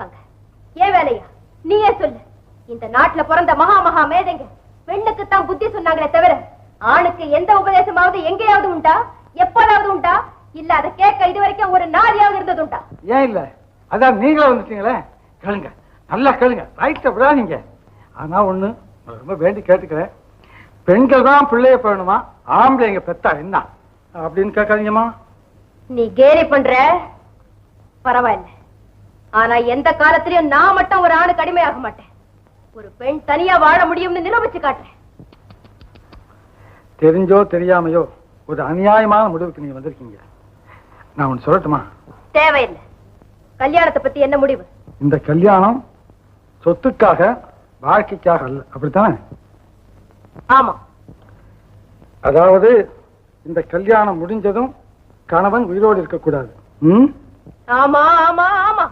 இருக்காங்க. ஏன் வேலையா? நீயே சொல்லு. இந்த நாட்டுல பிறந்த மகா மகா மேதைங்க பெண்ணுக்கு தான் புத்தி சொன்னாங்களே தவிர ஆணுக்கு எந்த உபதேசமாவது எங்கேயாவது உண்டா? எப்போதாவது உண்டா? இல்ல அதை கேட்க இது வரைக்கும் ஒரு நாதியாவது இருந்தது உண்டா ஏன் இல்ல? அதான் நீங்களே வந்துட்டீங்களே? கேளுங்க. நல்லா கேளுங்க. ரைட்டை விடாதீங்க. ஆனா ஒண்ணு ரொம்ப வேண்டி கேட்டுக்கிறேன். பெண்கள் தான் பிள்ளைய போயணுமா ஆம்பளைங்க பெத்தா என்ன? அப்படின்னு கேட்காதீங்கம்மா. நீ கேலி பண்ற? பரவாயில்ல. ஆனா எந்த காலத்திலயும் நான் மட்டும் ஒரு ஆணுக்கு அடிமையாக மாட்டேன். ஒரு பெண் தனியா வாழ முடியும்னு நிரூபிச்சு காட்டுறேன். தெரிஞ்சோ தெரியாமையோ ஒரு அநியாயமான முடிவுக்கு நீங்க வந்திருக்கீங்க. நான் ஒன்று சொல்லட்டுமா? தேவையில்லை. கல்யாணத்தை பத்தி என்ன முடிவு? இந்த கல்யாணம் சொத்துக்காக வாழ்க்கைக்காக அல்ல. அப்படித்தானே? ஆமா. அதாவது இந்த கல்யாணம் முடிஞ்சதும் கணவன் உயிரோடு இருக்கக்கூடாது. ம்? ஆமா ஆமா ஆமா.